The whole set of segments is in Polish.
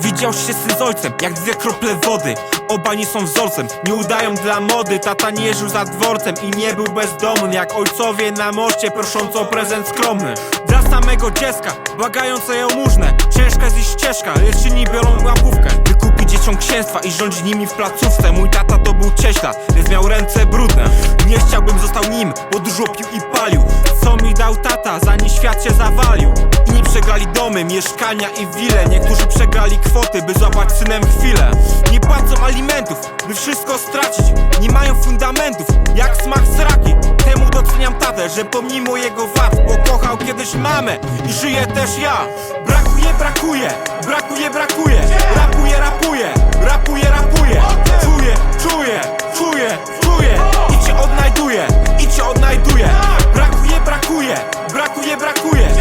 Widział się z ojcem, jak dwie krople wody. Oba nie są wzorcem, nie udają dla mody. Tata nie żył za dworcem i nie był bezdomny Jak ojcowie na moście prosząc o prezent skromny. Dla samego dziecka, błagając o jałmużnę Ciężka jest ich ścieżka, lecz inni biorą łapówkę. Wykupić dzieciom księstwa i rządzić nimi w placówce. Mój tata to był cieśla, więc miał ręce brudne. Nie chciałbym został nim, bo dużo pił i palił. Co mi dał tata, zanim świat się zawalił przegrali domy, mieszkania i wile. Niektórzy przegrali kwoty, by złapać synem chwilę. Nie płacą alimentów, by wszystko stracić. Nie mają fundamentów, jak smak sraki. Temu doceniam tatę, że pomimo jego wad Bo kochał kiedyś mamę. I żyje też ja. Brakuje, brakuje, brakuje, brakuje. Rapuje, rapuje, rapuje, rapuje. Czuję, czuję, czuję, czuję. I cię odnajduję, i cię odnajduję. Brakuje, brakuje, brakuje, brakuje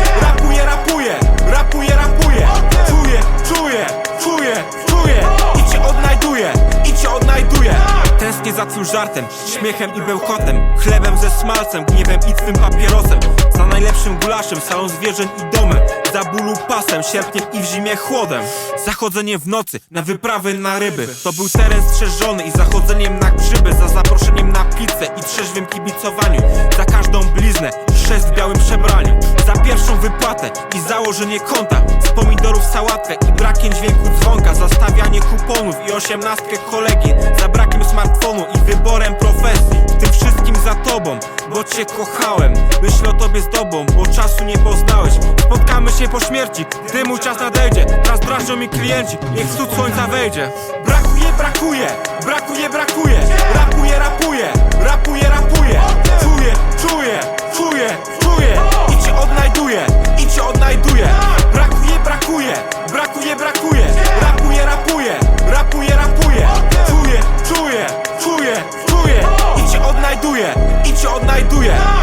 Czuję, czuję, czuję, I cię odnajduję, i cię odnajduję. Tęsknię za twym żartem, śmiechem i bełkotem. Chlebem ze smalcem, gniewem i twym papierosem. Za najlepszym gulaszem, salą zwierzeń i domem. Za bólu pasem, sierpniem i w zimie chłodem. Zachodzenie w nocy, na wyprawy na ryby. To był teren strzeżony i zachodzeniem na grzyby Za zaproszeniem na pizzę wypłatę i założenie konta. Z pomidorów sałatkę i brakiem dźwięku dzwonka. Za stawianie kuponów i osiemnastkę kolegi Za brakiem smartfonu i wyborem profesji. W tym wszystkim za tobą, bo cię kochałem. Myślę o tobie z tobą, bo czasu nie poznałeś. Spotkamy się po śmierci, gdy mój czas nadejdzie. Teraz drażą mi klienci, niech wschód słońca wejdzie. Brakuje, brakuje, brakuje, brakuje. Rapuje, rapuje, rapuje cię odnajduję